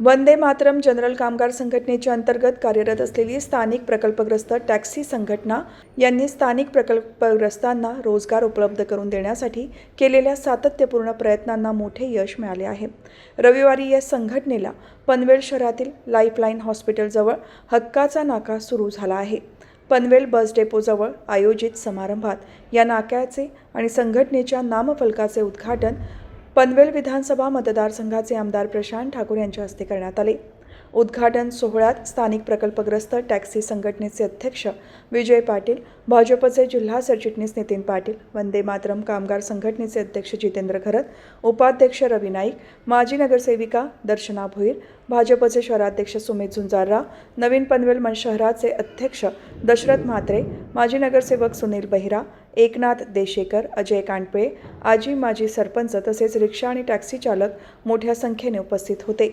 Vande Mataram general कामगार संघटनेच्या अंतर्गत कार्यरत असलेली स्थानिक प्रकल्पग्रस्त टॅक्सी संघटना यांनी स्थानिक प्रकल्पग्रस्तांना रोजगार उपलब्ध करून देण्यासाठी केलेल्या सातत्यपूर्ण प्रयत्नांना मोठे यश मिळाले आहे. रविवारी या संघटनेला पनवेल शहरातील लाईफलाईन हॉस्पिटलजवळ हक्काचा नाका सुरू झाला आहे. पनवेल बस डेपोजवळ आयोजित समारंभात या नाक्याचे आणि संघटनेच्या नामफलकाचे उद्घाटन पनवेल विधानसभा मतदारसंघाचे आमदार प्रशांत ठाकूर यांच्या हस्ते करण्यात आले. उद्घाटन सोहळ्यात स्थानिक प्रकल्पग्रस्त टॅक्सी संघटनेचे अध्यक्ष विजय पाटील भाजपचे जिल्हा सरचिटणीस नितीन पाटील वंदे मातरम कामगार संघटनेचे अध्यक्ष जितेंद्र घरत उपाध्यक्ष रवी नाईक माजी नगरसेविका दर्शना भोईर भाजपचे शहराध्यक्ष सुमित झुंजारराव नवीन पनवेल मन शहराचे अध्यक्ष दशरथ म्हात्रे माजी नगरसेवक सुनील बहिरा एकनाथ देशेकर अजय कांडपे आजी माजी सरपंच तसेच रिक्षा आणि टॅक्सी चालक मोठ्या संख्येने उपस्थित होते.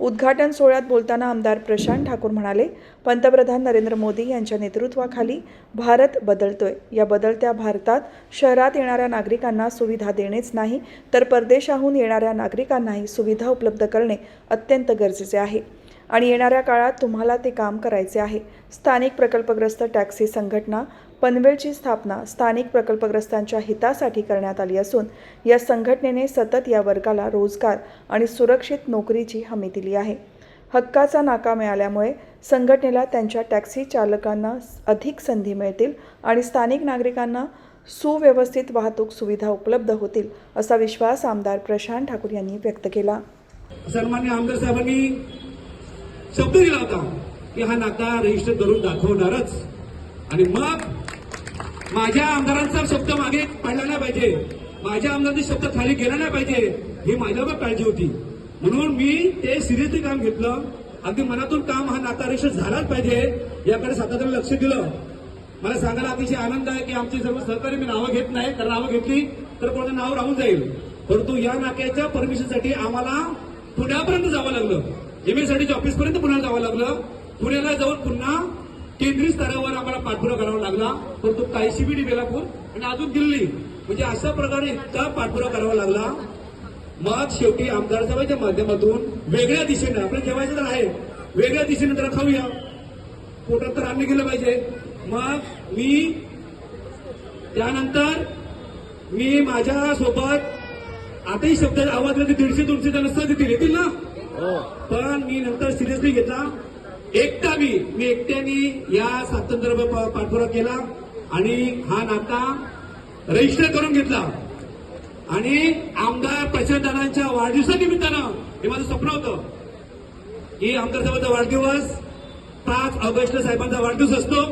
उद्घाटन सोहळ्यात बोलताना आमदार प्रशांत ठाकूर म्हणाले पंतप्रधान नरेंद्र मोदी यांच्या नेतृत्वाखाली भारत बदलतोय. या बदलत्या भारतात शहरात येणाऱ्या नागरिकांना सुविधा देणेच नाही तर परदेशाहून येणाऱ्या नागरिकांनाही सुविधा उपलब्ध करणे अत्यंत गरजेचे आहे. आणि येणाऱ्या काळात तुम्हाला ते काम करायचे आहे. स्थानिक प्रकल्पग्रस्त टॅक्सी संघटना पनवेलची स्थापना स्थानिक प्रकल्पग्रस्तांच्या हितासाठी करण्यात आली असून या संघटनेने सतत या वर्गाला रोजगार आणि सुरक्षित नोकरीची हमी दिली आहे. हक्काचा नाका मिळाल्यामुळे संघटनेला त्यांच्या टॅक्सी चालकांना अधिक संधी मिळतील आणि स्थानिक नागरिकांना सुव्यवस्थित वाहतूक सुविधा उपलब्ध होतील असा विश्वास आमदार प्रशांत ठाकूर यांनी व्यक्त केला. सन्मान्य आमदार साहेबांनी शब्द दिला होता की हा नाका रजिस्टर करून दाखवणारच. आणि मग माझ्या आमदारांचा शब्द मागे पडला नाही पाहिजे माझ्या आमदारांचा शब्द खाली गेला नाही पाहिजे ही माझ्यावर काळजी होती. म्हणून मी ते सिरियसली काम घेतलं. अगदी मनातून काम हा नाता रजिस्टर झालाच पाहिजे याकडे सातत्याने लक्ष दिलं. मला सांगायला अतिशय आनंद आहे की आमचे सर्व सहकारी मी नावं घेत नाही. कारण नावं घेतली तर कोणाचं नाव राहून जाईल. परंतु या नाक्याच्या परमिशनसाठी आम्हाला पुण्यापर्यंत जावं लागलं. एमएसआयडीच्या ऑफिसपर्यंत पुण्याला जावं लागलं. पुण्याला जाऊन पुन्हा केंद्रीय स्तरावर आम्हाला पाठपुरा करावा लागला. परंतु कायसीबीडी बेलापूर आणि अजून दिल्ली. म्हणजे अशा प्रकारे इतका पाठपुरा करावा लागला. मग शेवटी आमदार साहेबांच्या माध्यमातून वेगळ्या दिशेनं आपलं जेवायचं तर आहे वेगळ्या दिशेनं तर खाऊया. पोटात तर अन्न गेलं पाहिजे. मग मी त्यानंतर मी माझ्या सोबत आताही शब्द आवाज दीडशे दोनशे जण असतात देतील येतील ना? हो. पण मी नंतर सिरियसली घेतला. एकटा मी. मी एकट्याने या स्वातंत्र्य पाठपुरा केला आणि हा नाका रजिस्टर करून घेतला. आणि आमदार प्रशांतदादांच्या वाढदिवसानिमित्तानं हे माझं स्वप्न होतं की आमदार साहेबांचा वाढदिवस पाच ऑगस्ट साहेबांचा वाढदिवस असतो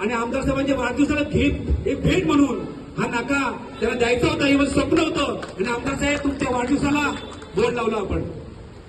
आणि आमदार साहेबांच्या वाढदिवसाला भेट एक भेट म्हणून हा नाका त्याला द्यायचा होता हे माझं स्वप्न होतं. आणि आमदार साहेब तुमच्या वाढदिवसाला बोर्ड लावला आपण.